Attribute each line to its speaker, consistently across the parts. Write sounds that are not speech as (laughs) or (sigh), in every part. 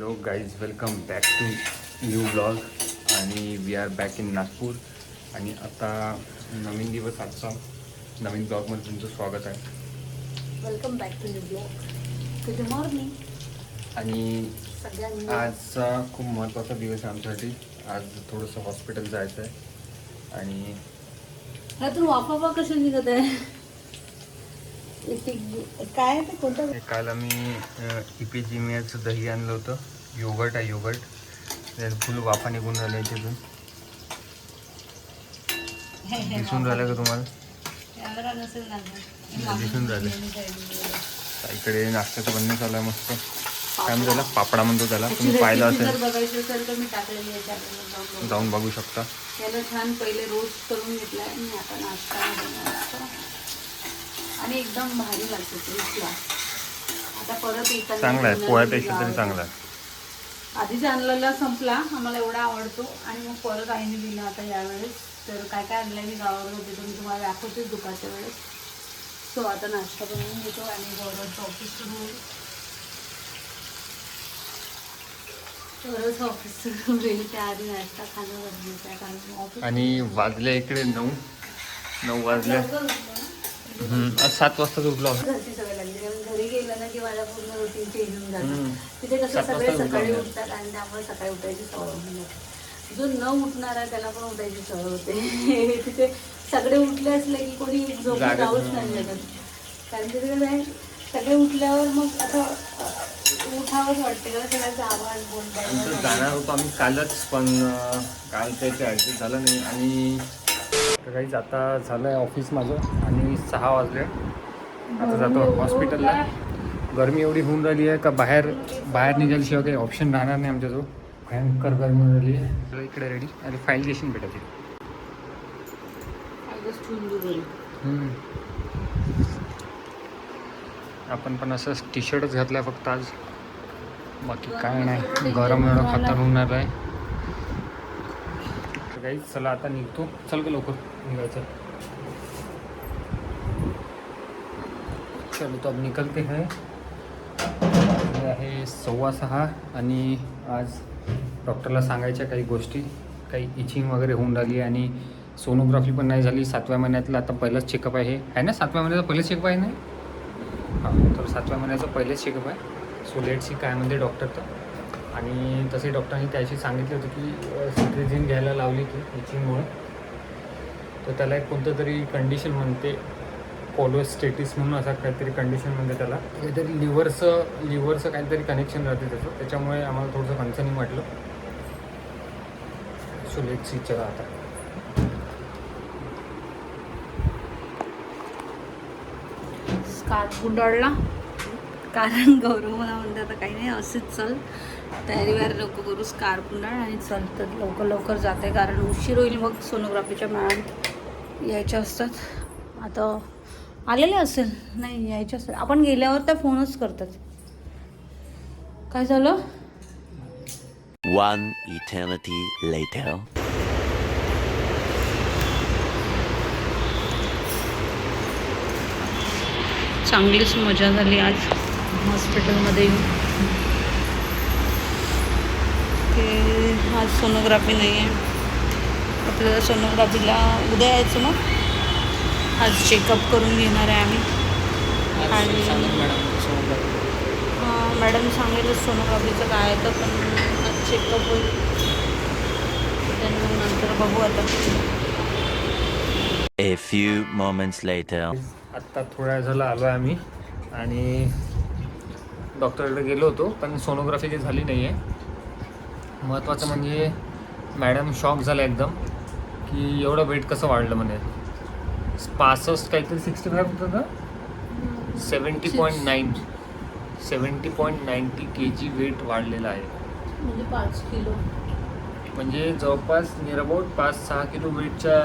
Speaker 1: Hello guys welcome back to new blog आणि we are back in Nagpur आणि आता नवीन दिवस आजचा. नवीन ब्लॉगमध्ये तुमचं स्वागत आहे.
Speaker 2: Welcome back to new blog good morning
Speaker 1: आणि आजचा खूप महत्त्वाचा दिवस आहे आमच्यासाठी. आज थोडंसं हॉस्पिटल जायचं आहे आणि
Speaker 2: वाफावा कशा निघत आहे? काय ते कोणतं?
Speaker 1: काल आम्ही मेचं दही आणलं होतं. योगर्ट आहे योगर्ट फुल वाफा निघून राहिल्या तिथून दिसून राहिलं का तुम्हाला. दिसून राहिले. इकडे नाश्त्याचं बनणं चालू आहे मस्त. काय म्हणतो त्याला? पापडा म्हणतो त्याला. तुम्ही पाहिलं असेल.
Speaker 2: जाऊन बघा.
Speaker 1: शकता.
Speaker 2: छान पहिले रोस्ट करून घेतलाय. आणि एकदम भारी लागते आता परत
Speaker 1: चांगला आहे पोह्यापेक्षा तरी. चांगला आहे.
Speaker 2: आधीच आणलेला संपला आम्हाला एवढा आवडतो. आणि मग परत आईने दिला आता यावेळेस. तर काय काय आणलंय मी गावावर होते तर मी तुम्हाला दाखवतेच दुपारच्या वेळेस. सो आता नाश्ता बनवून घेतो आणि गौरवचं ऑफिस सुरू होईल. गौरवचं ऑफिस सुरू होईल. त्याआधी नाश्ता खाणं गरजेचं आहे कारण ऑफिस
Speaker 1: आणि वाजले इकडे नऊ. नऊ वाजले हम्म, आज सात वाजताच उठलो.
Speaker 2: घरची सवय लागली. कारण घरी गेलं ना की माझ्या पूर्ण रुटीन चेंज होऊन. जातं. तिथे कसं सगळे सकाळी. उठतात आणि त्यामुळे सकाळी उठायची सवय होऊन जाते. जो न उठणार आहे त्याला पण उठायची सवय होते. (laughs) तिथे सगळे उठले असले की कोणी झोपून जाऊच
Speaker 1: नाही.
Speaker 2: शकत. कारण तिथे सगळे उठल्यावर मग असं उठावंच वाटते. कारण सगळ्यांचा आवाज बोलतात
Speaker 1: जाणार होतो आम्ही कालच पण काल काही ॲडजस्ट झालं नाही. आणि तर काहीच आता झालं आहे ऑफिस माझं आणि सहा वाजले. आता जातो हॉस्पिटलला. गरमी एवढी होऊन राहिली आहे का बाहेर बाहेर निघाल्याशिवाय काही ऑप्शन राहणार नाही आमच्याजवळ. भयंकर गरमी होऊन राहिली आहे. इकडे रेडी आणि फाईल देशील भेटत आपण पण असं टी शर्टच घातलं फक्त आज. बाकी काय नाही. गरम एवढं खतर होणार आहे तर काही चला आता निघतो. चल का लवकर. निघायचं. चलो तो अब निकलते हैं. हे आहे सव्वा सहा आणि आज डॉक्टरला सांगायच्या काही गोष्टी. काही इचिंग वगैरे होऊन राहिली आणि सोनोग्राफी पण नाही झाली. सातव्या महिन्यातलं आता पहिलाच चेकअप आहे. हे. आहे ना सातव्या महिन्याचं पहिलेच चेकअप आहे ना? हां तर सातव्या महिन्याचं पहिलेच चेकअप आहे. सो लेट सी काय म्हणते डॉक्टर तर. आणि तसे डॉक्टरांनी त्याशी सांगितलं होतं की सिट्रिझिन घ्यायला लावली ती इचिंगमुळे तर त्याला एक कोणतं तरी कंडिशन म्हणते पोलोस्टेटिस म्हणून असा काहीतरी कंडिशन म्हणते त्याला. काहीतरी लिव्हरचं लिव्हरचं काहीतरी कनेक्शन राहते त्याचं. त्याच्यामुळे आम्हाला थोडंसं कन्सर्निंग वाटलं. सो लेट सी आता.
Speaker 2: स्कार्फ गुंडाळला. कारण गौरव मला म्हणते आता काही नाही असेच चल. तयारी वगैरे नको करू स्कार्फ गुंडाळ आणि चल तर लवकर लवकर जाते. कारण उशीर होईल मग सोनोग्राफीच्या मॅडम यायच्या असतात. आता आलेले असेल? नाही यायचे असेल. आपण गेल्यावर त्या फोनच करतात. काय झालं?
Speaker 3: One eternity later.
Speaker 2: चांगलीच मजा झाली आज. हॉस्पिटलमध्ये येऊन. ते आज सोनोग्राफी नाही आहे. आपल्याला सोनोग्राफीला उद्या यायचं मग आज चेकअप करून घेणार आहे आम्ही. आणि हां मॅडम सांगेल सोनोग्राफीचं काय आहे तर पण आज चेकअप होईल. मग नंतर बघू आता.
Speaker 3: A few moments later.
Speaker 1: आत्ता थोड्या वेळ झाला आलो आहे आम्ही. आणि डॉक्टरकडे गेलो होतो पण सोनोग्राफी काही झाली नाही आहे महत्त्वाचं म्हणजे मॅडम शॉक झाला एकदम की एवढं वेट कसं वाढलं म्हणे? पासष्ट काहीतरी सिक्स्टी फाय होतं का? Seventy point nine seventy point ninety K G weight वाढलेलं आहे.
Speaker 2: म्हणजे पाच किलो.
Speaker 1: म्हणजे जवळपास नियर अबाउट पाच सहा किलो वेटच्या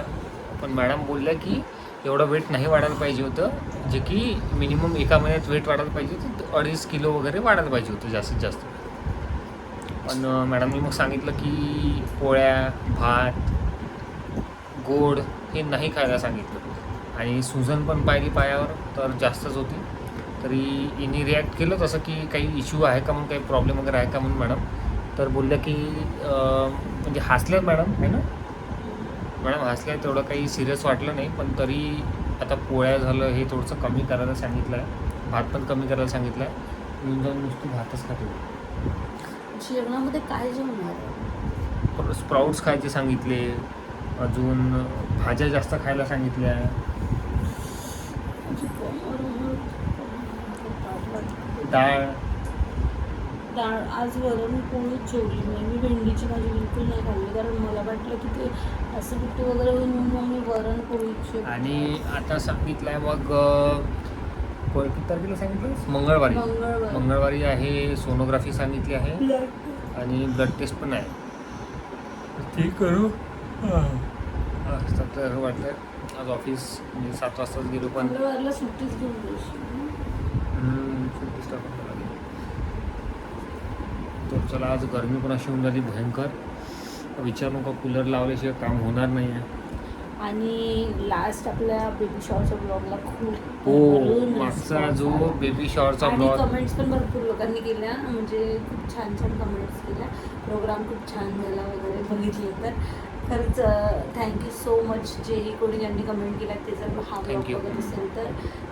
Speaker 1: पण मॅडम बोलल्या की एवढं वेट नाही वाढायला पाहिजे होतं जे की मिनिमम एका महिन्यात वेट वाढायला पाहिजे होतं अडीच किलो वगैरे वाढायला पाहिजे होतं जास्तीत जास्त. पण मॅडमनी मग सांगितलं की पोळ्या भात गोड हे नाही खायला सांगितलं. आणि सुजन पण पाहिली पायावर तर जास्तच होती. तरी हिने रिॲक्ट केलं तसं की काही इश्यू आहे का म्हणून काही प्रॉब्लेम वगैरे आहे का म्हणून मॅडम? तर बोलल्या की म्हणजे हसल्या मॅडम आहे ना? मॅडम हसल्या तेवढं काही सिरियस वाटलं नाही पण तरी आता पोळ्या झालं हे थोडंसं कमी करायला सांगितलं आहे भात पण कमी करायला सांगितलं आहे नुसतं भातच खाते.
Speaker 2: जेवणामध्ये काय जेवणार?
Speaker 1: स्प्राउट्स खायचे सांगितले अजून भाज्या जास्त खायला सांगितल्या.
Speaker 2: म्हणजे
Speaker 1: डाळ.
Speaker 2: डाळ आज वरण कोणीच जेवली नाही. मी भेंडीची भाजी बिलकुल नाही खाल्ली कारण मला वाटलं की ते ॲसिडिटी वगैरे होईल म्हणून मी वरण पोळीची
Speaker 1: आणि आता सांगितलं आहे मग तारखेला सांगितलं? मंगळवारी.
Speaker 2: मंगळवार.
Speaker 1: मंगळवारी आहे सोनोग्राफी सांगितली आहे. आणि ब्लड टेस्ट पण आहे. ठीक करू. तर वाटलं आज ऑफिस म्हणजे सात वाजताच गेलो पण.
Speaker 2: मंगळवारला सुट्टीच घेऊन जायची
Speaker 1: हम्म, सुट्टीच टाकून द्यावी लागेल. तर चला आज गरमी पण अशी होऊन झाली भयंकर. विचार नका कूलर लावल्याशिवाय काम होणार नाही आहे
Speaker 2: आणि लास्ट आपल्या बेबी शॉवरच्या ब्लॉगला खूप
Speaker 1: हो मागचा
Speaker 2: response
Speaker 1: जो
Speaker 2: आला.
Speaker 1: बेबी शॉवरचा
Speaker 2: आणि
Speaker 1: ब्लॉग
Speaker 2: कमेंट्स पण भरपूर लोकांनी केल्या म्हणजे खूप छान छान कमेंट्स केल्या. प्रोग्राम खूप छान झाला वगैरे बघितले तर. खरंच थँक्यू सो मच जेही कोणी ज्यांनी कमेंट केल्या ते जर हा ब्लॉग
Speaker 1: you.
Speaker 2: बघत असेल तर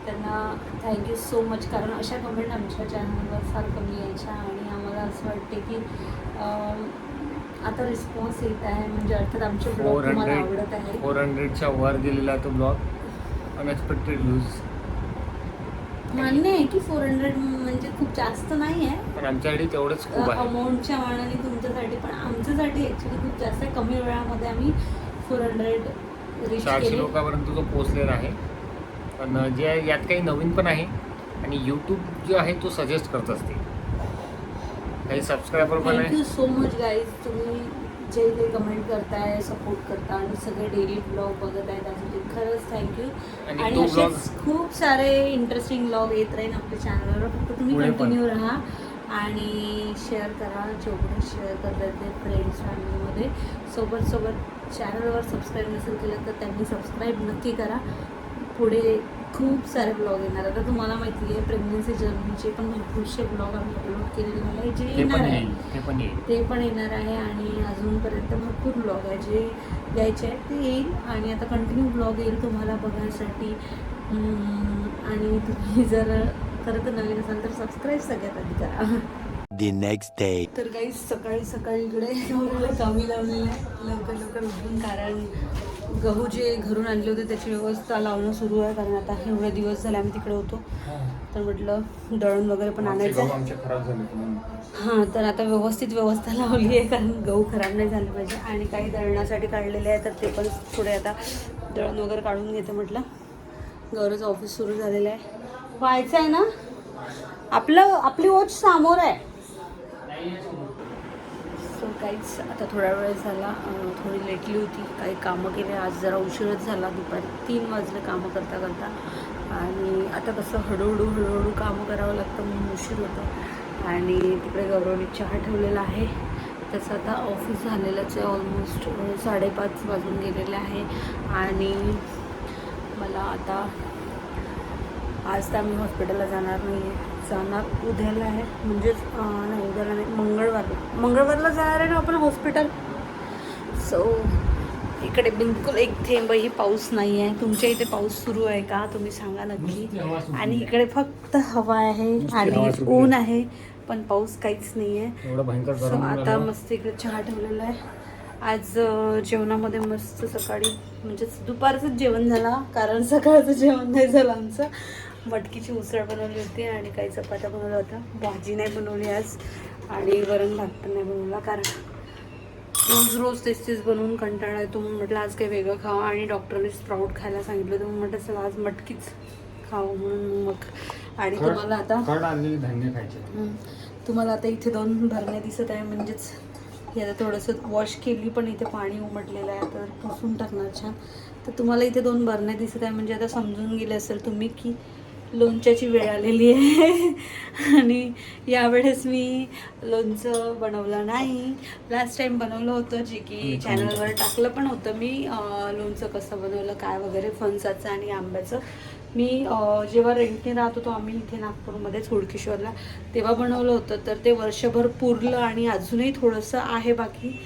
Speaker 2: त्यांना थँक्यू सो मच कारण अशा कमेंट आमच्या चॅनलवर फार कमी यायच्या आणि आम्हाला असं वाटते की अं, आता रिस्पॉन्स येत आहे. म्हणजे अर्थात आमचे ब्लॉग
Speaker 1: फोर हंड्रेड
Speaker 2: आहे.
Speaker 1: फोर हंड्रेडच्या वर गेलेला तो ब्लॉग अनएक्सपेक्टेड न्यूज
Speaker 2: मान्य आहे की फोर हंड्रेड म्हणजे खूप जास्त नाही आहे.
Speaker 1: पण आमच्यासाठी तेवढंच खूप आहे.
Speaker 2: अमाऊंटच्या मानाने तुमच्यासाठी पण आमच्यासाठी ॲक्च्युली खूप जास्त आहे. कमी वेळामध्ये आम्ही फोर हंड्रेड रीच केले.
Speaker 1: लोकांपर्यंत तो पोहोचलेला आहे. पण जे यात काही नवीन पण आहे आणि यूट्यूब जो आहे तो सजेस्ट करत असते. काही सबस्क्रायबर पण आहे
Speaker 2: थँक्यू सो मच गाईज तुम्ही जे काही कमेंट करताय सपोर्ट करता आणि सगळे डेली ब्लॉग बघत आहे त्यासाठी खरंच थँक्यू
Speaker 1: आणि तो
Speaker 2: असेच खूप सारे इंटरेस्टिंग ब्लॉग येत राहील आपल्या चॅनलवर फक्त तुम्ही. कंटिन्यू राहा आणि शेअर करा. जेवढं शेअर करता येते फ्रेंड्स फॅमिलीमध्ये सोबत सोबत चॅनलवर सबस्क्राईब नसेल केलं तर त्यांनी सबस्क्राईब नक्की करा. पुढे खूप सारे ब्लॉग येणार. आता तुम्हाला माहिती आहे प्रेग्नन्सी जर्नीचे पण भरपूरसे ब्लॉग आम्ही अपलोड केलेले आहे जे
Speaker 1: ते
Speaker 2: येणार
Speaker 1: पण
Speaker 2: आहे
Speaker 1: ते पण
Speaker 2: येणार आहे आणि अजूनपर्यंत भरपूर ब्लॉग आहे जे द्यायचे आहेत ते येईल. आणि आता कंटिन्यू ब्लॉग येईल तुम्हाला बघण्यासाठी हम्म, आणि तुम्ही जर खरं तर नवीन असाल तर सबस्क्राईब सगळ्यात आधी करा.
Speaker 3: The next day.
Speaker 2: तर काही सकाळी सकाळी इकडे (laughs) कामी लावलेलं आहे. लवकर लवकर उठून कारण गहू जे घरून आणले होते त्याची व्यवस्था लावणं सुरू आहे कारण आता एवढे दिवस झाले आम्ही तिकडे होतो. तर म्हटलं दळण वगैरे पण आणायचं. हां तर आता व्यवस्थित व्यवस्था लावली आहे कारण गहू खराब नाही झाले पाहिजे. आणि काही दळणासाठी काढलेले आहे तर ते पण थोडे आता दळण वगैरे काढून घेते म्हटलं. गौरवचं ऑफिस सुरू झालेलं आहे. व्हायचं आहे ना? आपलं आपली वॉच समोर आहे. काहीच आता थोडा वेळ झाला थोडी लेटली होती काही कामं केले आज जरा उशीरच झाला दुपारी तीन वाजले कामं करता करता. आणि आता कसं हळूहळू हळूहळू कामं करावं लागतं म्हणून उशीर होतं. आणि तिकडे गौरवने चहा ठेवलेला आहे. त्याचं आता ऑफिस झालेलंच आहे ऑलमोस्ट साडेपाच वाजून गेलेले आहे. आणि मला आता आज तर आम्ही हॉस्पिटलला जाणार नाही आहे जाणार उद्याला आहे म्हणजेच नाही उद्याला नाही मंगळवारला जाणार आहे ना आपण हॉस्पिटल? सो इकडे बिलकुल एक थेंबही पाऊस नाही आहे. तुमच्या इथे पाऊस सुरू आहे का? तुम्ही सांगा नक्की आणि इकडे फक्त हवा आहे आणि. ऊन आहे पण पाऊस काहीच नाही आहे. सो आता. मस्त इकडे चहा ठेवलेला आहे. आज जेवणामध्ये मस्त सकाळी म्हणजेच दुपारचंच जेवण झाला कारण सकाळचं जेवण नाही झालं आमचं. मटकीची उसळ बनवली होती आणि काही चपात्या बनवल्या होत्या. भाजी नाही बनवली आज. आणि वरण भात पण नाही बनवला कारण रोज रोज तेच तेच बनवून कंटाळा येतो. म्हणून म्हटलं आज काही वेगळं खावं. आणि डॉक्टरने स्प्राऊट खायला सांगितलं म्हणून म्हटलं चला आज मटकीच खावं म्हणून मग. आणि तुम्हाला आता
Speaker 1: धान्य खायचे.
Speaker 2: हम्म. तुम्हाला आता इथे दोन भरण्या दिसत आहे. म्हणजेच हे आता थोडंसं वॉश केली पण इथे पाणी उमटलेलं आहे. तर पुसून टाकणार छान. तर तुम्हाला इथे दोन भरण्या दिसत आहे. म्हणजे आता समजून गेले असेल तुम्ही की लोणच्याची वेळ आलेली आहे. आणि यावेळेस मी लोणचं बनवलं नाही. लास्ट टाइम बनवलं होतं जे की चॅनलवर टाकलं पण होतं. मी लोणचं कसं बनवलं काय वगैरे फणसाचं आणि आंब्याचं. मी जेव्हा रेंटने राहत होतो आम्ही इथे नागपूरमध्येच हुडकेश्वरला तेव्हा बनवलं होतं. तर ते वर्षभर पुरलं आणि अजूनही थोडंसं आहे बाकी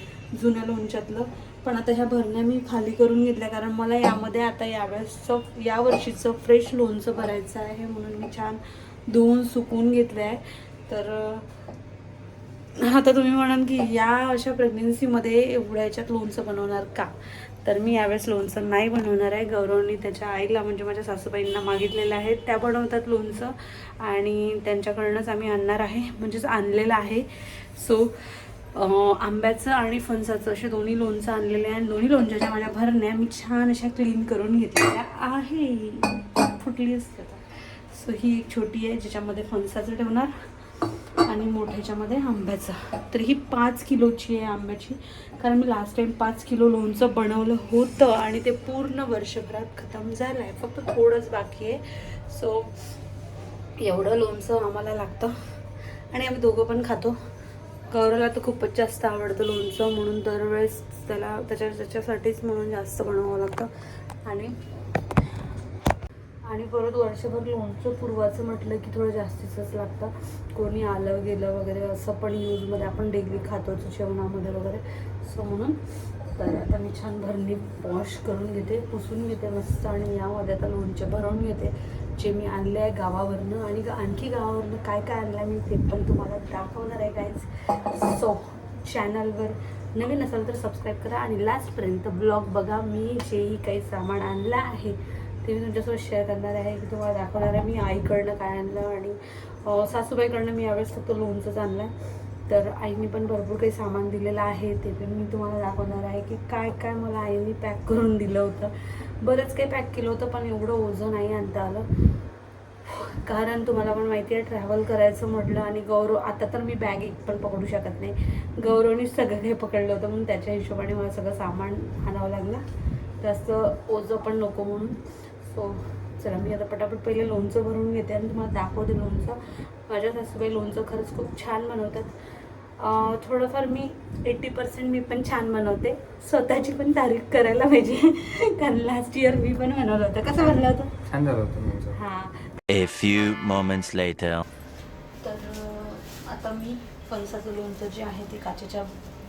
Speaker 2: जुन्या लोणच्यातलं. पण आता ह्या भरण्या मी खाली करून घेतल्या कारण मला यामध्ये आता यावेळेसचं या वर्षीचं फ्रेश लोणचं भरायचं आहे म्हणून मी छान धुवून सुकून घेतलं आहे तर आता तुम्ही म्हणाल की या अशा प्रेग्नेन्सीमध्ये एवढ्या याच्यात लोणचं बनवणार का? तर मी यावेळेस लोणचं नाही बनवणार आहे. गौरवनी त्याच्या आईला म्हणजे माझ्या सासूबाईंना मागितलेलं आहे. त्या बनवतात लोणचं आणि त्यांच्याकडनंच आम्ही आणणार आहे म्हणजेच आणलेलं आहे. सो आंब्याचं आणि फणसाचं असे दोन्ही लोणचं आणलेले आहे. आणि दोन्ही लोणच्याच्या माझ्या भरण्या मी छान अशा क्लीन करून घेतलेल्या आहे. फुटली असते सो ही एक छोटी आहे ज्याच्यामध्ये फणसाचं ठेवणार आणि मोठ्याच्यामध्ये आंब्याचं. तर ही पाच किलोची आहे आंब्याची. कारण मी लास्ट टाइम पाच किलो लोणचं बनवलं होतं आणि ते पूर्ण वर्षभरात खतम झालं आहे फक्त थोडंच बाकी आहे. सो एवढं लोणचं आम्हाला लागतं. आणि आम्ही दोघं पण खातो. गौरवला तर खूपच जास्त आवडतं लोणचं म्हणून दरवेळेस त्याला त्याच्या त्याच्यासाठीच म्हणून जास्त बनवावं लागतं. आणि आणि परत वर्षभर लोणचं पूर्वाचं म्हटलं की थोडं जास्तीचंच लागतं. कोणी आलं गेलं वगैरे असं पण यूजमध्ये आपण डेली खातो जेवणामध्ये वगैरे. सो म्हणून तर आता मी छान भरणी वॉश करून घेते पुसून घेते मस्त आणि यामध्ये आता लोणचे भरवून घेते. जे मी आणले आहे गावावरनं आणि ग- आणखी गावावरनं काय काय आणलं आहे मी ते पण तुम्हाला दाखवणार आहे काहीच सो चॅनलवर नवीन असाल तर सबस्क्राईब करा आणि लास्टपर्यंत ब्लॉग बघा. मी जेही काही सामान आणलं आहे ते मी तुमच्यासोबत शेअर करणार आहे की तुम्हाला दाखवणार आहे. मी आईकडनं काय आणलं आणि सासूबाईकडनं मी यावेळेस फक्त लोणचंच आणलं आहे तर आईने पण भरपूर काही सामान दिलेलं आहे ते पण मी तुम्हाला दाखवणार आहे की काय काय मला आईने पॅक करून दिलं होतं. बरंच काही पॅक केलं होतं पण एवढं ओझं नाही आणता आलं. कारण तुम्हाला पण माहिती आहे ट्रॅव्हल करायचं म्हटलं आणि गौरव आता तर मी बॅग एक पण पकडू शकत नाही. गौरवने सगळं काही पकडलं होतं म्हणून त्याच्या हिशोबाने मला सगळं सामान आणावं लागलं. जास्त ओझं पण नको म्हणून. सो चला मी आता पटापट पहिले लोणचं भरून घेते आणि तुम्हाला दाखवते लोणचं. माझ्या सासूबाई लोणचं खरंच खूप छान बनवतात. थोडंफार मी एट्टी पर्सेंट मी पण छान बनवते स्वतःची पण तारीफ करायला पाहिजे. कारण लास्ट इयर मी पण बनवलं होतं. कसं बनलं होतं?
Speaker 1: छान झालं होतं
Speaker 2: हां.
Speaker 3: A few moments later.
Speaker 2: तर आता मी फणसाचं लोणचं जे आहे ते काचेच्या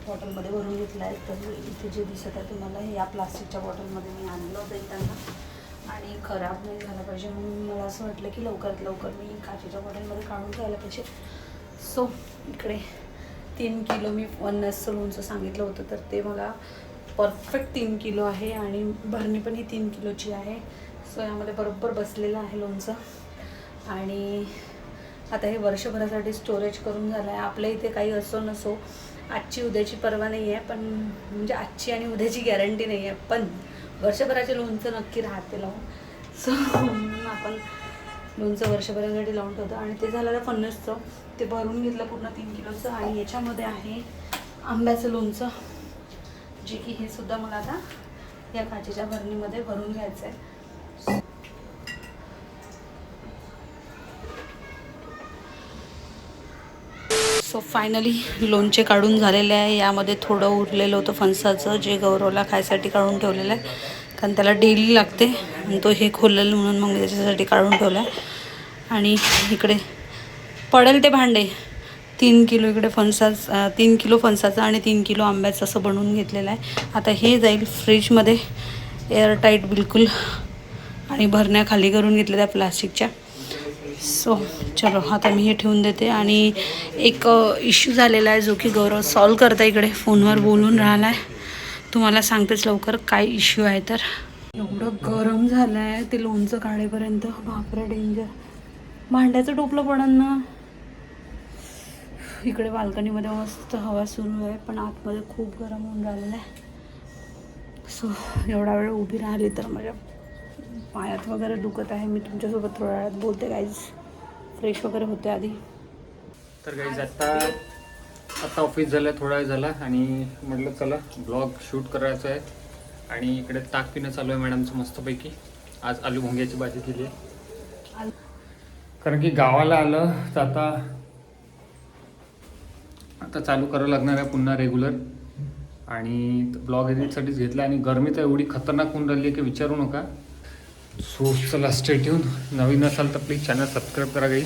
Speaker 2: बॉटलमध्ये भरून घेतलं आहे. तर इथे जे दिसत आहे तुम्हाला हे या प्लास्टिकच्या बॉटलमध्ये मी आणलं होतं इथं. आणि खराब नाही झालं पाहिजे. म्हणून मला असं वाटलं की लवकरात लवकर मी काचेच्या बॉटलमध्ये काढून ठेवायला पाहिजे. सो इकडे तीन किलो मी वन्नसचं लोणचं सांगितलं होतं तर ते मला परफेक्ट तीन किलो आहे आणि भरणी पण ही तीन किलोची आहे. सो यामध्ये बरोबर बसलेलं आहे लोणचं. आणि आता हे वर्षभरासाठी स्टोरेज करून झालं आहे. आपल्या इथे काही असो नसो आजची उद्याची परवा नाही आहे पण म्हणजे आजची आणि उद्याची गॅरंटी नाही आहे पण वर्षभराचे लोणचं नक्की राहते लावून सो आपण लोणचं वर्षभरासाठी लावून ठेवतं. आणि ते झालं तर फन्नसचं ते भरून घेतलं पूर्ण तीन किलोचं आणि याच्यामध्ये आहे आंब्याचं लोणचं जे की हे सुद्धा मला आता या काचेच्या भरणीमध्ये भरून घ्यायचं आहे सो फायनली लोणचे काढून झालेले आहे. यामध्ये थोडं उरलेलं होतं फणसाचं जे गौरवला खायसाठी काढून ठेवलेलं आहे. कारण त्याला डेली लागते. आणि तो हे खोलल म्हणून मग मी त्याच्यासाठी काढून ठेवला आहे आणि इकडे पडेल ते भांडे. तीन किलो इकडे फणसाच तीन किलो फणसाचं आणि तीन किलो आंब्याचं असं बनवून घेतलेलं आहे. आता हे जाईल फ्रीजमध्ये एअरटाईट बिलकुल. आणि भरण्या खाली करून घेतलेल्या त्या प्लास्टिकच्या. सो चलो आता मी हे ठेवून देते. आणि एक इश्यू झालेला आहे जो की गौरव सॉल्व करता इकडे. फोनवर बोलून राहिला आहे तुम्हाला सांगतेच लवकर काय इश्यू आहे तर. एवढं गरम झालं आहे ते लोणचं काढेपर्यंत. बापरे डेंजर भांड्याचं टोपलं पडन ना. इकडे बाल्कनीमध्ये मस्त हवा सुरू आहे पण आतमध्ये खूप गरम होऊन राहिलेलं आहे. सो एवढा वेळ उभी राहिली तर माझ्या पायात वगैरे दुखत आहे. मी तुमच्यासोबत थोड्या वेळात बोलते गाईज फ्रेश वगैरे होते आधी.
Speaker 1: तर काही आता आता ऑफिस झालं थोडा वेळ झाला आणि म्हटलं चला ब्लॉग शूट करायचं आहे. आणि इकडे ताक पिणं चालू आहे मॅडमचं मस्तपैकी. आज आलू भोंग्याची भाजी केली आहे. कारण की गावाला आलं तर आता आता चालू करावं लागणार आहे पुन्हा रेग्युलर आणि ब्लॉग एडिटसाठीच घेतला आणि गरमी तर एवढी खतरनाक होऊन राहिली आहे की विचारू नका. सो चला स्टेट येऊन नवीन असाल तर प्लीज चॅनल सबस्क्राईब करा काही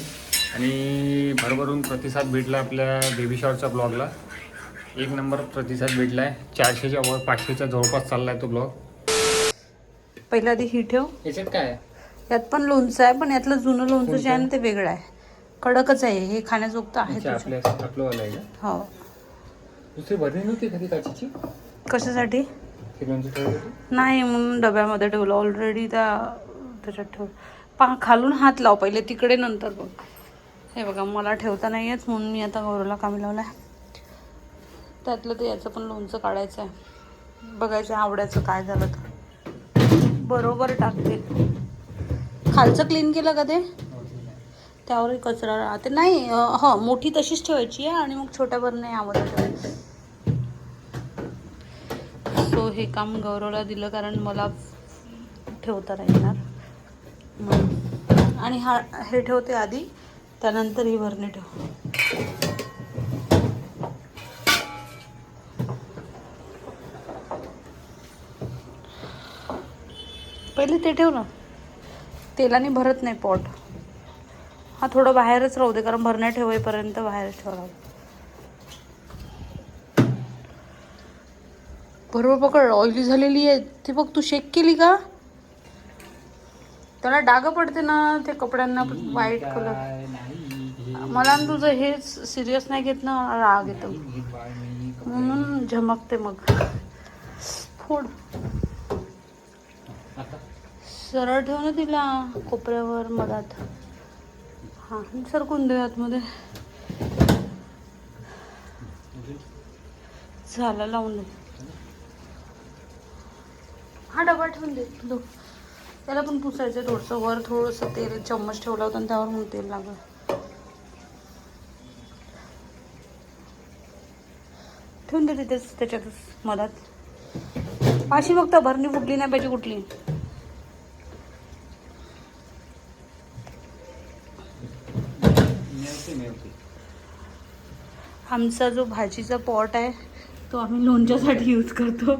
Speaker 1: आणि भरभरून प्रतिसाद भेटला आपल्या बेबी शॉरच्या ब्लॉगला एक नंबर प्रतिसाद भेटला आहे चारशेच्या वर पाचशेच्या जवळपास चालला आहे तो ब्लॉग
Speaker 2: पहिला आधी ही ठेव.
Speaker 1: याच्यात काय आहे?
Speaker 2: यात पण लोणचं आहे पण यातलं जुनं लोणचं जे आहे ना ते वेगळं आहे. कडकच आहे हे खाण्याजोगतं आहे
Speaker 1: अच्छा,
Speaker 2: तुझं.
Speaker 1: आपल्या आपलंवालं आहे का?
Speaker 2: हो.
Speaker 1: दुसरी भरणी नव्हती कधी काचीची?
Speaker 2: कशासाठी?
Speaker 1: ते लोणचं ठेवायसाठी?
Speaker 2: नाही म्हणून डब्यामध्ये ठेवलं. ऑलरेडी त्या त्याच्यात ठेव पहा खालून हात लाव पहिले तिकडे नंतर बघ. हे बघा मला ठेवता नाही येत म्हणून मी आता गौरवला कामी लावलं आहे त्यातलं ते याचं पण लोणचं काढायचं आहे बघायचं आवडायचं काय झालं तर. बरोबर टाकते. खालचं क्लीन केलं का ते? त्यावरही कचरा राहते. नाही हो मोठी तशीच ठेवायची आहे आणि मग छोट्या नाही यामध्ये ठेवायचं. सो हे काम गौरवला दिलं कारण मला ठेवता येणार. आणि हा हे ठेवते आधी. त्यानंतर ही भरणी ठेव. पहिले ते ठेव ना. तेलाने भरत नाही पॉट. हा थोडं बाहेरच राहू दे कारण भरण्या ठेवेपर्यंत बाहेरच ठेवावं बरोबर पकड ऑइली झालेली आहे. ती बघ तू शेक केली का? त्याला डाग पडते ना ते कपड्यांना व्हाईट कलर मला तुझं हेच सिरियस नाही घेत ना राग येतो. म्हणून झमकते मग. फोड. सरळ ठेव ना तिला कोपऱ्यावर मधात. हां सरकून दे आतमध्ये. झाला लावून दे. हा डबा ठेवून दे. त्याला पण पुसायचं थोडंसं. वर थोडंसं तेल चम्मच ठेवला होता आणि त्यावर म्हणून तेल लागलं. ठेवून दे तिथेच त्याच्यातच मधात. अशी फक्त भरणी फुटली नाही पाहिजे कुठली. आमचा जो भाजीचा पॉट आहे तो आम्ही लोणच्यासाठी यूज करतो.